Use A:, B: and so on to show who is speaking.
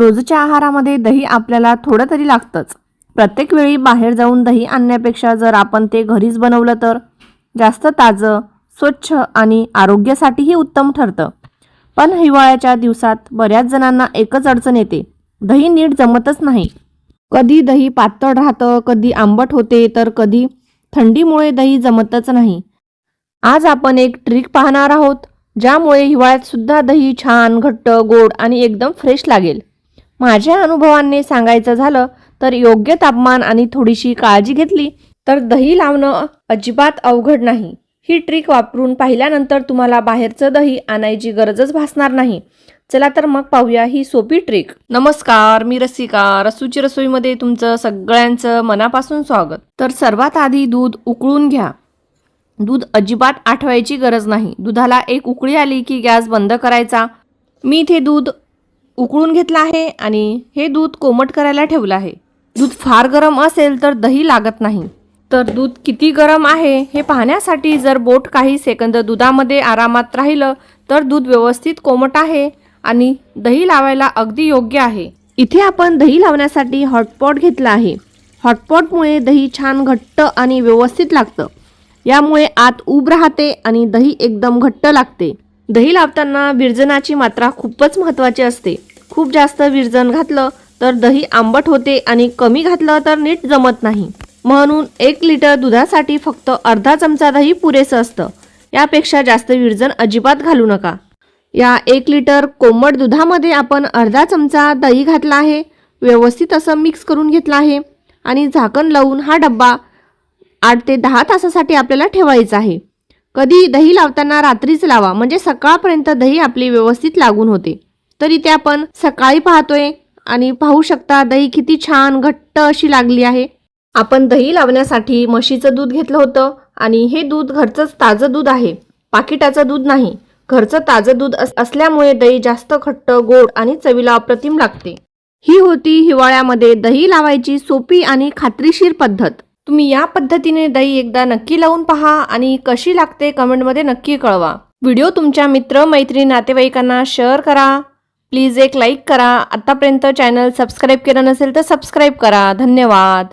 A: रोजच्या आहारामध्ये दही आपल्याला थोडं तरी लागतंच. प्रत्येक वेळी बाहेर जाऊन दही आणण्यापेक्षा जर आपण ते घरीच बनवलं तर जास्त ताजं स्वच्छ आणि आरोग्यासाठीही उत्तम ठरतं. पण हिवाळ्याच्या दिवसात बऱ्याच जणांना एकच अडचण येते. दही नीट जमतच नाही. कधी दही पातळ राहतं कधी आंबट होते तर कधी थंडीमुळे दही जमतच नाही. आज आपण एक ट्रिक पाहणार आहोत ज्यामुळे हिवाळ्यात सुद्धा दही छान घट्ट गोड आणि एकदम फ्रेश लागेल. माझ्या अनुभवाने सांगायचं झालं तर योग्य तापमान आणि थोडीशी काळजी घेतली तर दही लावणं अजिबात अवघड नाही. ही ट्रिक वापरून पाहिल्यानंतर तुम्हाला बाहेरचं दही आणायची गरजच भासणार नाही. चला तर मग पाहूया ही सोपी ट्रिक नमस्कार मी रसिका रसूची रसोईमध्ये तुमचं सगळ्यांचं मनापासून स्वागत. तर सर्वात आधी दूध उकळून घ्या. दूध अजिबात आठवायची गरज नाही. दुधाला एक उकळी आली की गॅस बंद करायचा. मी इथे दूध उकळून घेतलं आहे आणि हे दूध कोमट करायला ठेवलं आहे. दूध फार गरम असेल तर दही लागत नाही. तर दूध किती गरम आहे हे पाहण्यासाठी जर बोट काही सेकंद दुधामध्ये आरामात राहिलं तर दूध व्यवस्थित कोमट आहे आणि दही लावायला अगदी योग्य आहे. इथे आपण दही लावण्यासाठी हॉटपॉट घेतला आहे. हॉटपॉटमुळे दही छान घट्ट आणि व्यवस्थित लागतं. यामुळे आत उब राहते आणि दही एकदम घट्ट लागते. दही लावताना विरजनाची मात्रा खूपच महत्त्वाची असते. खूप जास्त विरजण घातलं तर दही आंबट होते आणि कमी घातलं तर नीट जमत नाही. म्हणून एक लिटर दुधासाठी फक्त अर्धा चमचा दही पुरेसं असतं. यापेक्षा जास्त विरजण अजिबात घालू नका. या एक लिटर कोमट दुधामध्ये आपण अर्धा चमचा दही घातला आहे व्यवस्थित असं मिक्स करून घेतलं आहे आणि झाकण लावून हा डब्बा आठ ते दहा तासासाठी आपल्याला ठेवायचा आहे. कधी दही लावताना रात्रीच लावा म्हणजे सकाळपर्यंत दही आपली व्यवस्थित लागून होते. तर इथे आपण सकाळी पाहतोय आणि पाहू शकता दही किती छान घट्ट अशी लागली आहे. आपण दही लावण्यासाठी म्हशीचं दूध घेतलं होतं आणि हे दूध घरचंच ताजं दूध आहे. पाकिटाचं दूध नाही. घरचं ताजं दूध असल्यामुळे दही जास्त घट्ट गोड आणि चवीला अप्रतिम लागते. ही होती हिवाळ्यामध्ये दही लावायची सोपी आणि खात्रीशीर पद्धत. तुम्ही या पद्धतीने दही एकदा नक्की लावून पहा आणि कशी लागते कमेंटमध्ये नक्की कळवा. व्हिडिओ तुमच्या मित्र मैत्री नातेवाईकांना शेअर करा. प्लीज एक लाईक करा. आत्तापर्यंत चॅनल सबस्क्राईब केलं नसेल तर सबस्क्राईब करा. धन्यवाद.